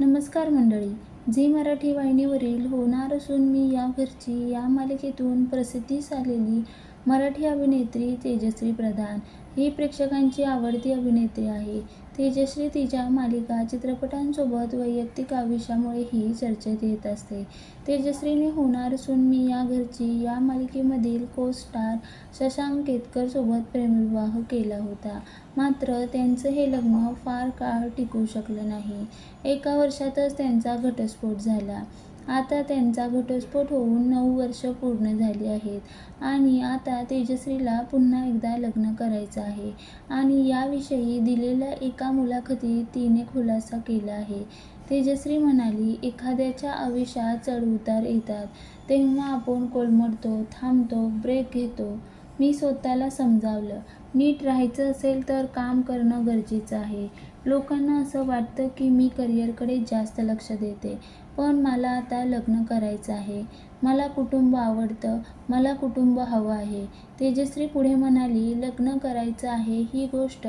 नमस्कार मंडळी. झी मराठी वाहिनीवरील होणार असून मी या घरची या मालिकेतून प्रसिद्धीस आलेली मराठी अभिनेत्री तेजश्री प्रधान. ही प्रेक्षकांची आवडती अभिनेत्री आहे. तेजश्री तिच्या मालिका चित्रपटांसोबत वैयक्तिक आयुष्यामुळेही चर्चेत येत असते. तेजश्रीने होणार असून मी या घरची या मालिकेमधील को स्टार शशांक केतकरसोबत प्रेमविवाह केला होता. मात्र त्यांचं हे लग्न फार काळ टिकू शकलं नाही. एका वर्षातच त्यांचा घटस्फोट झाला. आता त्यांचा घटस्फोट होऊन नऊ वर्ष पूर्ण झाली आहेत. आणि आता तेजश्रीला पुन्हा एकदा लग्न करायचं आहे. आणि याविषयी दिलेल्या एका मुलाखतीत तिने खुलासा केला आहे. तेजश्री म्हणाली एखाद्याच्या आयुष्यात चढउतार येतात. तेव्हा आपण कोलमडतो थांबतो ब्रेक घेतो. मी स्वतःला समजावलं. नीट राहायचं असेल तर काम करणं गरजेचं आहे. लोकांना असं वाटतं की मी करिअरकडे जास्त लक्ष देते पण मला आता लग्न करायचं आहे. मला कुटुंब आवडतं मला कुटुंब हवं आहे. तेजश्री पुढे म्हणाली लग्न करायचं आहे ही गोष्ट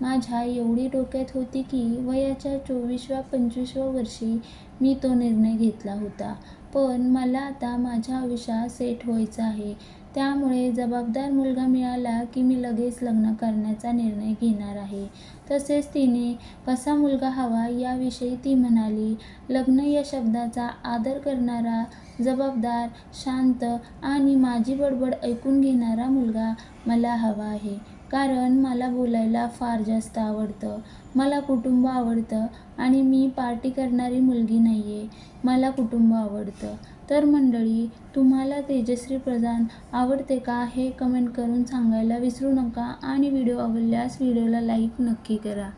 माझ्या एवढी डोक्यात होती की वयाच्या चोवीसव्या पंचवीसव्या वर्षी मी तो निर्णय घेतला होता. पण मला आता माझ्या आयुष्यात सेट व्हायचं आहे. त्यामुळे जबाबदार मुलगा मिळाला की मी लगेच लग्न करण्याचा निर्णय घेणार आहे. तसेच तिने कसा मुलगा हवा याविषयी ती म्हणाली लग्न या शब्दाचा आदर करणारा जबाबदार शांत आणि माझी बडबड ऐकून घेणारा मुलगा मला हवा आहे. कारण मला बोलायला फार जास्त आवडतं. मला कुटुंब आवडतं आणि मी पार्टी करणारी मुलगी नाही आहे मला कुटुंब आवडतं. तर मंडळी तुम्हाला तेजश्री प्रधान आवडते का हे कमेंट करून सांगायला विसरू नका आणि व्हिडिओ आवडल्यास व्हिडिओला लाईक नक्की करा.